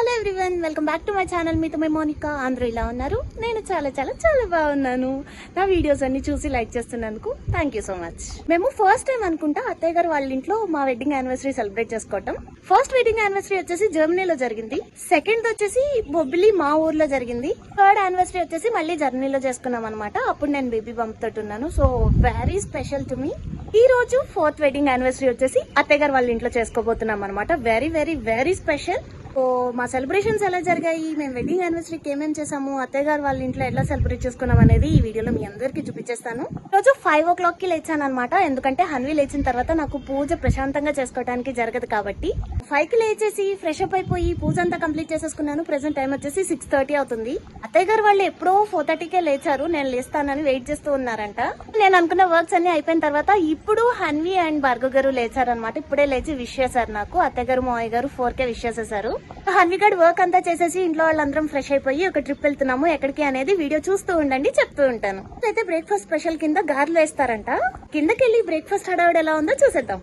Hello everyone welcome back to my channel. మీతో మే మోనికా. అందరూ ఇలా ఉన్నారు. నేను చాలా చాలా చాలా బాగున్నాను. నా వీడియోస్ అన్ని చూసి లైక్ చేస్తున్నందుకు థ్యాంక్ యూ సో మచ్ మేము ఫస్ట్ టైం అనుకుంటా అత్తయ్య గారు వాళ్ళ ఇంట్లో మా వెడ్డింగ్ యానివర్సరీ సెలబ్రేట్ చేసుకోవటం. ఫస్ట్ వెడ్డింగ్ యానివర్సరీ వచ్చేసి జర్మనీలో జరిగింది. సెకండ్ వచ్చేసి బొబ్బిలి మా ఊర్లో జరిగింది. థర్డ్ యానివర్సరీ వచ్చేసి మళ్ళీ జర్మనీలో చేసుకున్నాం అనమాట అప్పుడు నేను బేబీ పంపుతున్నాను so very special to me ఈ రోజు ఫోర్త్ వెడ్డింగ్ యానివర్సరీ వచ్చేసి అత్తయ్య గారు వాళ్ళ ఇంట్లో చేసుకోబోతున్నాం అనమాట very very very special so మా సెలబ్రేషన్స్ ఎలా జరిగాయి? మేము వెడ్డింగ్ యానివర్సరీకి ఏమేం చేసాము అత్తయ్య గారు వాళ్ళ ఇంట్లో ఎట్లా సెలబ్రేట్ చేసుకున్నాం అనేది ఈ వీడియోలో మీ అందరికీ చూపించేస్తాను. రోజు ఫైవ్ ఓ క్లాక్కి లేచాను అనమాట ఎందుకంటే హన్వి లేచిన తర్వాత నాకు పూజ ప్రశాంతంగా చేసుకోవడానికి జరగదు కాబట్టి. ఫైవ్కి లేచేసి ఫ్రెష్ అప్ అయిపోయి పూజ అంతా కంప్లీట్ చేసేసుకున్నాను. ప్రెసెంట్ టైం వచ్చేసి సిక్స్ థర్టీ అవుతుంది. అత్తయ్య గారు వాళ్ళు ఎప్పుడో ఫోర్ థర్టీకే లేచారు. నేను లేస్తానని వెయిట్ చేస్తూ ఉన్నారంట. నేను అనుకున్న వర్క్స్ అన్ని అయిపోయిన తర్వాత ఇప్పుడు హన్వి అండ్ భార్గవ్ గారు లేచారనమాట ఇప్పుడే లేచి విష్ చేశారు నాకు. అత్తయ్య గారు మావయ్య గారు ఫోర్ కే విష్ చేసేసారు. హన్వి గారు వర్క్ అంతా చేసేసి ఇంట్లో వాళ్ళందరం ఫ్రెష్ అయిపోయి ఒక ట్రిప్ వెళ్తున్నాము. ఎక్కడికి అనేది వీడియో చూస్తూ ఉండండి చెప్తూ ఉంటాను. అయితే బ్రేక్ఫాస్ట్ స్పెషల్ కింద గారెలు వేస్తారంట. కిందకెళ్ళి బ్రేక్ఫాస్ట్ హడావిడి ఎలా ఉందో చూసేద్దాం.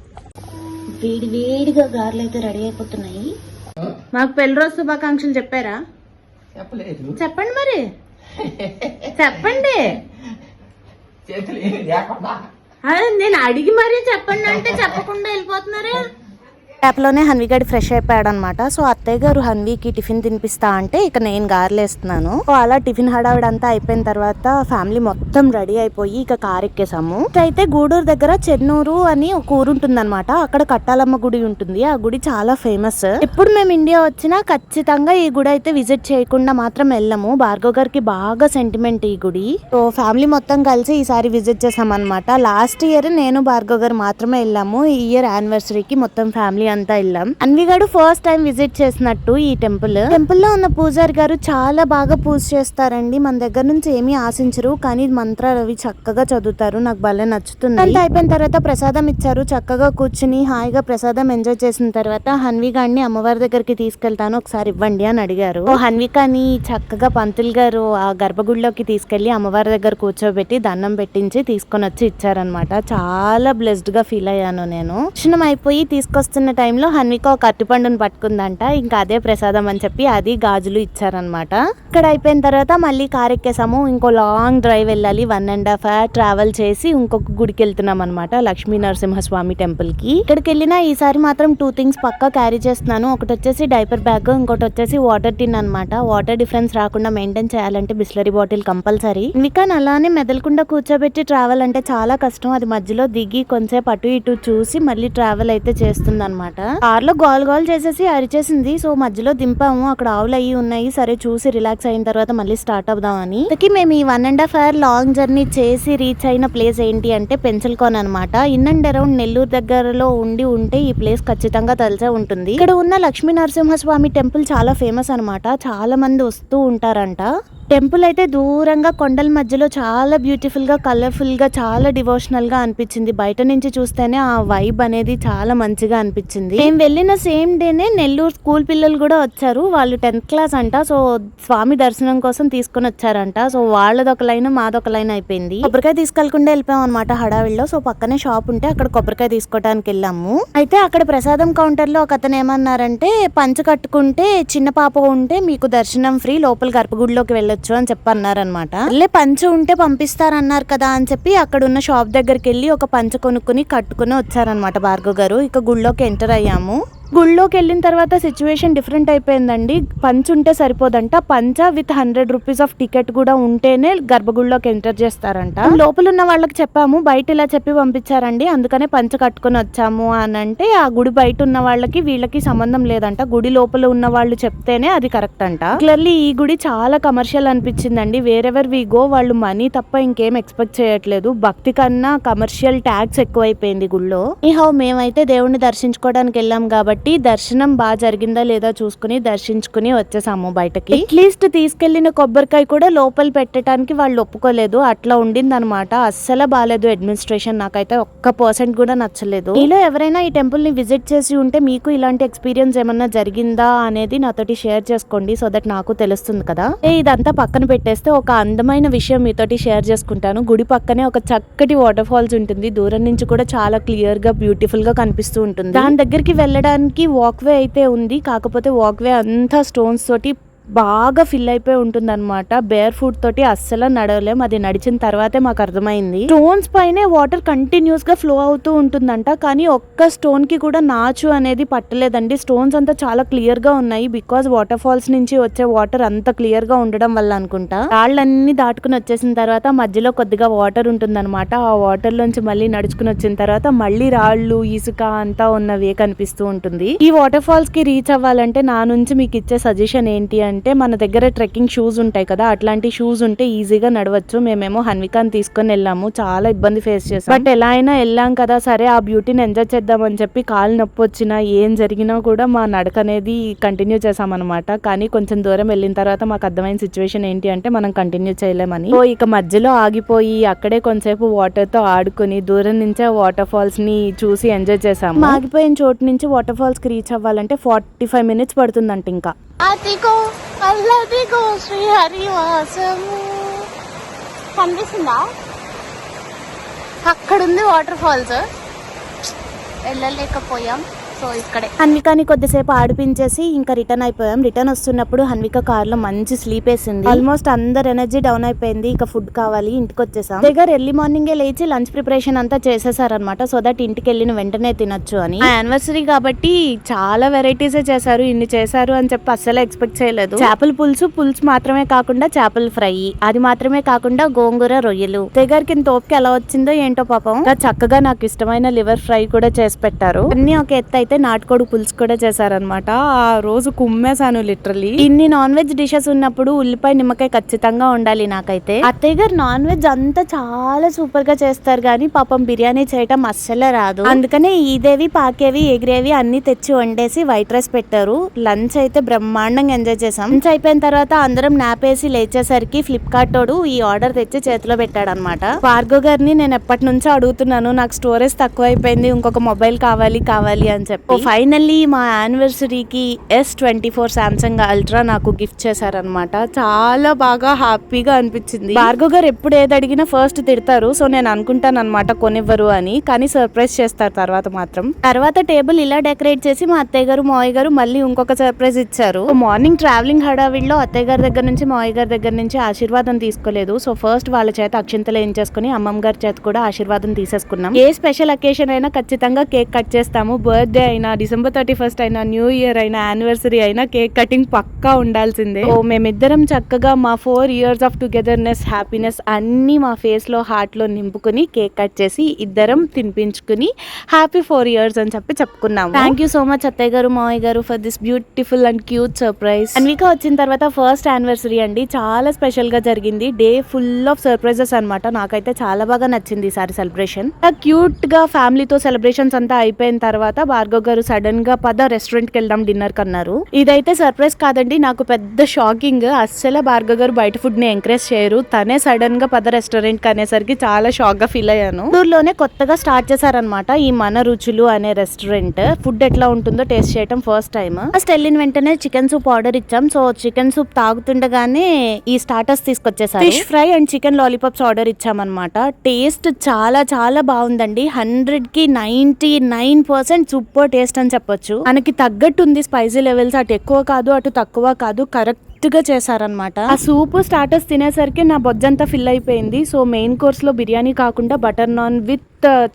వేడి వేడిగా గారెలు అయితే రెడీ అయిపోతున్నాయి. మాకు పెళ్ళి రోజు శుభాకాంక్షలు చెప్పారా? చెప్పలేదు. చెప్పండి మరి. చెప్పండి. నేను అడిగి మరీ చెప్పండి అంటే చెప్పకుండా వెళ్ళిపోతున్నారే. యాప్లోనే హన్విగాడి ఫ్రెష్ అయిపోయాడు అనమాట సో అత్తయ్య గారు హన్వికి టిఫిన్ తినిపిస్తా అంటే ఇక నేను గారెలేస్తున్నాను. సో అలా టిఫిన్ హడావిడంతా అయిపోయిన తర్వాత ఫ్యామిలీ మొత్తం రెడీ అయిపోయి ఇక కార్ ఎక్కేసాము. అయితే గూడూరు దగ్గర చెన్నూరు అని ఒక ఊరు ఉంటుంది అక్కడ కట్టాలమ్మ గుడి ఉంటుంది. ఆ గుడి చాలా ఫేమస్. ఎప్పుడు మేము ఇండియా వచ్చినా ఖచ్చితంగా ఈ గుడి అయితే విజిట్ చేయకుండా మాత్రం వెళ్ళము. భార్గవ్ గారికి బాగా సెంటిమెంట్ ఈ గుడి. సో ఫ్యామిలీ మొత్తం కలిసి ఈసారి విజిట్ చేసాం అనమాట లాస్ట్ ఇయర్ నేను భార్గవ్ గారు మాత్రమే వెళ్ళాము. ఈ ఇయర్ యానివర్సరీకి మొత్తం ఫ్యామిలీ అంతా వెళ్ళాం. అన్విగాడు ఫస్ట్ టైం విజిట్ చేసినట్టు ఈ టెంపుల్ టెంపుల్లో ఉన్న పూజారి గారు చాలా బాగా పూజ చేస్తారండి. మన దగ్గర నుంచి ఏమీ ఆశించరు కానీ మంత్రాలు అవి చక్కగా చదువుతారు. నాకు భలే నచ్చుతుంది అంత అయిపోయిన తర్వాత ప్రసాదం ఇచ్చారు. చక్కగా కూర్చుని హాయిగా ప్రసాదం ఎంజాయ్ చేసిన తర్వాత హన్వి గారిని అమ్మవారి దగ్గరికి తీసుకెళ్తాను. ఒకసారి ఇవ్వండి అని అడిగారు. ఓ హన్వికాని చక్కగా పంతులు గారు ఆ గర్భగుడిలోకి తీసుకెళ్ళి అమ్మవారి దగ్గర కూర్చోబెట్టి దండం పెట్టించి తీసుకొని వచ్చి ఇచ్చారనమాట చాలా బ్లెస్డ్గా ఫీల్ అయ్యాను నేను. దర్శనం అయిపోయి తీసుకొస్తున్న టైంలో హన్విక ఒక అరటిపండును పట్టుకుందంట. ఇంకా అదే ప్రసాదం అని చెప్పి అది గాజులు ఇచ్చారనమాట ఇక్కడ అయిపోయిన తర్వాత మళ్ళీ కార్ ఎక్కేసాము. ఇంకో లాంగ్ డ్రైవ్ వెళ్ళాలి. One and half hour travel చేసి ఇంకొక గుడికి వెళ్తున్నాం అనమాట లక్ష్మీ నరసింహస్వామి టెంపుల్కి. ఇక్కడికి వెళ్ళినా ఈసారి మాత్రం టూ థింగ్స్ పక్కా క్యారీ చేస్తున్నాను. ఒకటి వచ్చేసి డైపర్ బ్యాగ్ ఇంకోటి వచ్చేసి వాటర్ టిన్ అన్నమాట. వాటర్ డిఫరెన్స్ రాకుండా మెయింటైన్ చేయాలంటే బిస్లరీ బాటిల్ కంపల్సరీ. వికాన్ అలానే మెదలకుండా కూర్చోబెట్టి ట్రావెల్ అంటే చాలా కష్టం. అది మధ్యలో దిగి కొంచెంసేపు అటు ఇటు చూసి మళ్ళీ ట్రావెల్ అయితే చేస్తుంది అనమాట కార్లో గోల్ గోల్ చేసేసి అరిచేసింది. సో మధ్యలో దింపాము. అక్కడ ఆవులు అయ్యి ఉన్నాయి. సరే చూసి రిలాక్స్ అయిన తర్వాత మళ్ళీ స్టార్ట్ అవుదామని. ఇంతకీ మేము ఈ one and half hour long journey చేసి రీచ్ అయిన ప్లేస్ ఏంటి అంటే పెన్సిల్కోన్ అనమాట ఇన్ అండ్ అరౌండ్ నెల్లూరు దగ్గరలో ఉండి ఉంటే ఈ ప్లేస్ ఖచ్చితంగా తెలిసే ఉంటుంది. ఇక్కడ ఉన్న లక్ష్మీ నరసింహస్వామి టెంపుల్ చాలా ఫేమస్ అన్నమాట. చాలా మంది వస్తూ ఉంటారంట. టెంపుల్ అయితే దూరంగా కొండల మధ్యలో చాలా బ్యూటిఫుల్గా కలర్ఫుల్గా చాలా డివోషనల్గా అనిపించింది. బయట నుంచి చూస్తేనే ఆ వైబ్ అనేది చాలా మంచిగా అనిపించింది. మేము వెళ్ళిన సేమ్ డేనే నెల్లూరు స్కూల్ పిల్లలు కూడా వచ్చారు. వాళ్ళు టెన్త్ క్లాస్ అంట. సో స్వామి దర్శనం కోసం తీసుకొని వచ్చారంట. సో వాళ్ళది ఒక లైన్ మాదొక లైన్ అయిపోయింది. కొబ్బరికాయ తీసుకెళ్ళకుండా వెళ్ళిపోయాం అనమాట హడావిడిలో. సో పక్కనే షాప్ ఉంటే అక్కడ కొబ్బరికాయ తీసుకోవడానికి వెళ్ళాము. అయితే అక్కడ ప్రసాదం కౌంటర్లో ఒక అతను ఏమన్నారంటే పంచ కట్టుకుంటే చిన్న పాప ఉంటే మీకు దర్శనం ఫ్రీ లోపల గర్భగుడిలోకి వెళ్ళొచ్చు అని చెప్పన్నారనమాట మళ్ళీ పంచ ఉంటే పంపిస్తారన్నారు కదా అని చెప్పి అక్కడ ఉన్న షాప్ దగ్గరికి వెళ్ళి ఒక పంచ కొనుక్కుని కట్టుకుని వచ్చారనమాట భార్గవ్ గారు. ఇక గుళ్ళోకి ఎంటర్ అయ్యాము. గుళ్ళోకి వెళ్ళిన తర్వాత సిచ్యువేషన్ డిఫరెంట్ అయిపోయిందండి. పంచ్ ఉంటే సరిపోదంట. పంచ with hundred rupees of ticket కూడా ఉంటేనే గర్భగుడిలోకి ఎంటర్ చేస్తారంట. లోపల ఉన్న వాళ్ళకి చెప్పాము. బయట ఇలా చెప్పి పంపించారండి. అందుకనే పంచ కట్టుకొని వచ్చాము అని అంటే ఆ గుడి బయట ఉన్న వాళ్ళకి వీళ్ళకి సంబంధం లేదంట. గుడి లోపల ఉన్న వాళ్ళు చెప్తేనే అది కరెక్ట్ అంట. క్లియర్లీ ఈ గుడి చాలా కమర్షియల్ అనిపించిందండి. వేరెవర్ వి గో వాళ్ళు మనీ తప్ప ఇంకేం ఎక్స్పెక్ట్ చేయట్లేదు. భక్తి కన్నా కమర్షియల్ ట్యాక్స్ ఎక్కువైపోయింది గుళ్ళో. ఈ హౌ మేమైతే దేవుణ్ణి దర్శించుకోవడానికి వెళ్ళాం కాబట్టి దర్శనం బాగా జరిగిందా లేదా చూసుకుని దర్శించుకుని వచ్చేసాము బయటకి. అట్లీస్ట్ తీసుకెళ్ళిన కొబ్బరికాయ కూడా లోపల పెట్టడానికి వాళ్ళు ఒప్పుకోలేదు. అట్లా ఉండింది అనమాట అస్సలు బాగాలేదు అడ్మినిస్ట్రేషన్. నాకైతే ఒక్క పర్సెంట్ కూడా నచ్చలేదు. మీలో ఎవరైనా ఈ టెంపుల్ని విజిట్ చేసి ఉంటే మీకు ఇలాంటి ఎక్స్పీరియన్స్ ఏమన్నా జరిగిందా అనేది నాతోటి షేర్ చేసుకోండి. సో దట్ నాకు తెలుస్తుంది కదా. ఏ ఇదంతా పక్కన పెట్టేస్తే ఒక అందమైన విషయం మీతోటి షేర్ చేసుకుంటాను. గుడి పక్కనే ఒక చక్కటి వాటర్ ఫాల్స్ ఉంటుంది. దూరం నుంచి కూడా చాలా క్లియర్గా బ్యూటిఫుల్గా కనిపిస్తూ ఉంటుంది. దాని దగ్గరికి వెళ్ళడానికి కి వాక్వే అయితే ఉంది. కాకపోతే వాక్వే అంతా స్టోన్స్ తోటి బాగా ఫిల్ అయిపోయి ఉంటుంది అనమాట బేర్ ఫుట్ తోటి అస్సలు నడవలేం. అది నడిచిన తర్వాతే మాకు అర్థమైంది. స్టోన్స్ పైనే వాటర్ కంటిన్యూస్గా ఫ్లో అవుతూ ఉంటుందంట. కానీ ఒక్క స్టోన్కి కూడా నాచు అనేది పట్టలేదండి. స్టోన్స్ అంతా చాలా క్లియర్గా ఉన్నాయి. బికాస్ వాటర్ ఫాల్స్ నుంచి వచ్చే వాటర్ అంత క్లియర్గా ఉండడం వల్ల అనుకుంటా. రాళ్ళన్నీ దాటుకుని వచ్చేసిన తర్వాత మధ్యలో కొద్దిగా వాటర్ ఉంటుందన్నమాట. ఆ వాటర్ లోంచి మళ్ళీ నడుచుకుని వచ్చిన తర్వాత మళ్ళీ రాళ్ళు ఇసుక అంతా ఉన్నవే కనిపిస్తూ ఉంటుంది. ఈ వాటర్ ఫాల్స్కి రీచ్ అవ్వాలంటే నా నుంచి మీకు ఇచ్చే సజెషన్ ఏంటి అంటే అంటే మన దగ్గర ట్రెక్కింగ్ షూస్ ఉంటాయి కదా అట్లాంటి షూస్ ఉంటే ఈజీగా నడవచ్చు. మేమేమో హన్వికాన్ తీసుకొని వెళ్ళాము. చాలా ఇబ్బంది ఫేస్ చేసాం బట్ ఎలా అయినా వెళ్ళాం కదా సరే ఆ బ్యూటీని ఎంజాయ్ చేద్దామని చెప్పి కాలు నొప్పి వచ్చినా ఏం జరిగినా కూడా మా నడక అనేది కంటిన్యూ చేసామన్నమాట కానీ కొంచెం దూరం వెళ్ళిన తర్వాత మాకు అర్థమైన సిచ్యువేషన్ ఏంటి అంటే మనం కంటిన్యూ చేయలేమని. సో ఇక మధ్యలో ఆగిపోయి అక్కడే కొంతసేపు వాటర్తో ఆడుకుని దూరం నుంచే వాటర్ ఫాల్స్ని చూసి ఎంజాయ్ చేసాము ఆగిపోయిన చోటు నుంచి వాటర్ ఫాల్స్కి రీచ్ అవ్వాలంటే ఫార్టీ ఫైవ్ మినిట్స్ పడుతుందంట ఇంకా. అదిగో అల్లదిగో శ్రీహరివాసము కనిపిస్తుందా అక్కడుంది వాటర్ ఫాల్స్ వెళ్ళలేకపోయాం సో ఇక్కడే. హన్వికాని కొద్దిసేపు ఆడిపించేసి ఇంకా రిటర్న్ అయిపోయాం. రిటర్న్ వస్తున్నప్పుడు హన్విక కార్లో మంచి స్లీప్ వేసింది. ఆల్మోస్ట్ అందరు ఎనర్జీ డౌన్ అయిపోయింది. ఇక ఫుడ్ కావాలి ఇంటికి వచ్చేసాం దగ్గర ఎర్లీ మార్నింగ్ లేచి లంచ్ ప్రిపరేషన్ అంతా చేసేసారనమాట సో దట్ ఇంటికి వెళ్ళిన వెంటనే తినొచ్చు అని. యానివర్సరీ కాబట్టి చాలా వెరైటీస్ చేశారు. ఇన్ని చేశారు అని చెప్పి అస్సలు ఎక్స్పెక్ట్ చేయలేదు. చేపల పులుసు పులుసు మాత్రమే కాకుండా చేపల ఫ్రై. అది మాత్రమే కాకుండా గోంగూర రొయ్యలు. దగ్గరికి ఇంత ఓపిక ఎలా వచ్చిందో ఏంటో పాపం. చక్కగా నాకు ఇష్టమైన లివర్ ఫ్రై కూడా చేసి పెట్టారు. అన్ని ఒక ఎత్తు అయితే నాటుకోడి పులుసు కూడా చేశారనమాట ఆ రోజు కుమ్మేశాను లిటరలీ ఇన్ని నాన్ వెజ్ డిషెస్ ఉన్నప్పుడు ఉల్లిపాయ నిమ్మకాయ ఖచ్చితంగా ఉండాలి నాకైతే. అత్తయ్య గారు నాన్ వెజ్ అంతా చాలా సూపర్గా చేస్తారు కానీ పాపం బిర్యానీ చేయటం అస్సలే రాదు. అందుకనే ఈదేవి పాకేవి ఎగిరేవి అన్ని తెచ్చి వండేసి వైట్ రైస్ పెట్టారు. లంచ్ అయితే బ్రహ్మాండంగా ఎంజాయ్ చేసాం లంచ్ అయిపోయిన తర్వాత అందరం నాపేసి లేచేసరికి ఫ్లిప్కార్ట్ తోడు ఈ ఆర్డర్ తెచ్చి చేతిలో పెట్టాడు అనమాట భార్గవ్ గారిని నేను ఎప్పటి నుంచో అడుగుతున్నాను నాకు స్టోరేజ్ తక్కువ అయిపోయింది ఇంకొక మొబైల్ కావాలి కావాలి అని చెప్పి. ఫైనల్లీ మా యానివర్సరీకి S twenty four Samsung Ultra నాకు గిఫ్ట్ చేశారనమాట చాలా బాగా హ్యాపీగా అనిపించింది. భార్గవ్ గారు ఎప్పుడు ఏది అడిగినా ఫస్ట్ తిడతారు. సో నేను అనుకుంటాను అనమాట కొనివ్వరు అని. కానీ సర్ప్రైజ్ చేస్తారు తర్వాత మాత్రం. తర్వాత టేబుల్ ఇలా డెకరేట్ చేసి మా అత్తయ్య గారు మావయ్య గారు మళ్ళీ ఇంకొక సర్ప్రైజ్ ఇచ్చారు. మార్నింగ్ ట్రావెలింగ్ హడావిడిలో అత్తయ్య గారి దగ్గర నుంచి మావయ్య గారి దగ్గర నుంచి ఆశీర్వాదం తీసుకోలేదు. సో ఫస్ట్ వాళ్ళ చేత అక్షింతలు ఏం చేసుకుని అమ్మమ్మ గారి చేత కూడా ఆశీర్వాదం తీసేసుకున్నాం. ఏ స్పెషల్ అకేషన్ అయినా ఖచ్చితంగా కేక్ కట్ చేస్తాము. బర్త్డే అయినా డిసెంబర్ థర్టీ ఫస్ట్ అయినా న్యూ ఇయర్ అయినా యానివర్సరీ అయినా కేక్ కటింగ్ పక్కా ఉండాల్సిందే. ఓ మేమిద్దరం చక్కగా మా four years of togetherness happiness అన్ని మా ఫేస్లో హార్ట్లో నింపుకుని కేక్ కట్ చేసి ఇద్దరం తినిపించుకుని హ్యాపీ ఫోర్ ఇయర్స్ అని చెప్పి చెప్పుకున్నాము. థ్యాంక్ యూ సో మచ్ అత్తయ్య గారు మావయ్య గారు for this beautiful and cute surprise Anvika వచ్చిన తర్వాత ఫస్ట్ యానివర్సరీ అండి. చాలా స్పెషల్గా జరిగింది. డే ఫుల్ ఆఫ్ సర్ప్రైజెస్ అన్నమాట. నాకైతే చాలా బాగా నచ్చింది ఈసారి సెలబ్రేషన్ క్యూట్గా ఫ్యామిలీతో సెలబ్రేషన్స్ అంతా అయిపోయిన తర్వాత భార్గవ్ గారు సడన్గా పద రెస్టారెంట్కి వెళ్దాం డిన్నర్ కన్నారు ఇదైతే సర్ప్రైజ్ కాదండి నాకు పెద్ద షాకింగ్ అస్సలు భార్గవ్ గారు బయట ఫుడ్ని ఎంకరేజ్ చేయరు. తనే సడన్గా పద రెస్టారెంట్కి అనేసరికి చాలా షాక్గా ఫీల్ అయ్యాను. ఊర్లోనే కొత్తగా స్టార్ట్ చేశారనమాట ఈ మన రుచులు అనే రెస్టారెంట్ ఫుడ్ ఎట్లా ఉంటుందో టేస్ట్ చేయటం ఫస్ట్ టైం ఫస్ట్ వెళ్ళిన వెంటనే చికెన్ సూప్ ఆర్డర్ ఇచ్చాం. సో చికెన్ సూప్ తాగుతుండగానే ఈ starters తీసుకొచ్చేసారు. Fish fry and chicken lollipops order ఇచ్చామన్నమాట. Taste చాలా చాలా బాగుందండి. హండ్రెడ్కి ninety nine percent super taste అని చెప్పొచ్చు. మనకి తగ్గట్టు ఉంది స్పైసీ లెవెల్స్ అటు ఎక్కువ కాదు అటు తక్కువ కాదు కరెక్ట్గా చేశారనమాట ఆ సూప్ స్టార్టర్స్ తినేసరికి నా బొజ్జంతా ఫిల్ అయిపోయింది. సో మెయిన్ కోర్స్లో బిర్యానీ కాకుండా butter naan with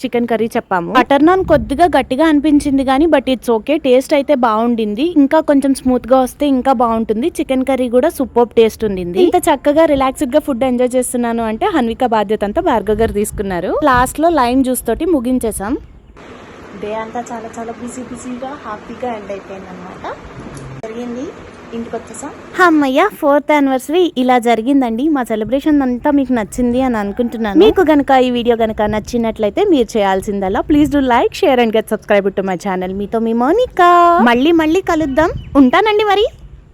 chicken curry చెప్పాము. బటర్ నాన్ కొద్దిగా గట్టిగా అనిపించింది కానీ బట్ ఇట్స్ ఓకే. టేస్ట్ అయితే బాగుండింది. ఇంకా కొంచెం స్మూత్గా వస్తే ఇంకా బాగుంటుంది. చికెన్ కర్రీ కూడా సూపర్ టేస్ట్ ఉండింది. ఇంత చక్కగా రిలాక్స్డ్గా ఫుడ్ ఎంజాయ్ చేస్తున్నాను అంటే హన్విక బాధ్యత అంతా భార్గవ్ గారు తీసుకున్నారు. లాస్ట్లో లైమ్ జ్యూస్ తోటి ముగించేసాం డే అంతా చాలా చాలా బిజీ బిజీగా హ్యాపీగా ఎండ్ అయిపోయింది అనమాట జరిగింది ఇంటికి వచ్చేసాం. అమ్మయ్య ఫోర్త్ యానివర్సరీ ఇలా జరిగిందండి. మా సెలబ్రేషన్ అంతా మీకు నచ్చింది అని అనుకుంటున్నాను. మీకు గనక ఈ వీడియో గనక నచ్చినట్లయితే మీరు చేయాల్సిందల్లా please do like share and get subscribe to my channel మీతో మీ మోనికా. మళ్ళీ మళ్ళీ కలుద్దాం. ఉంటానండి మరి.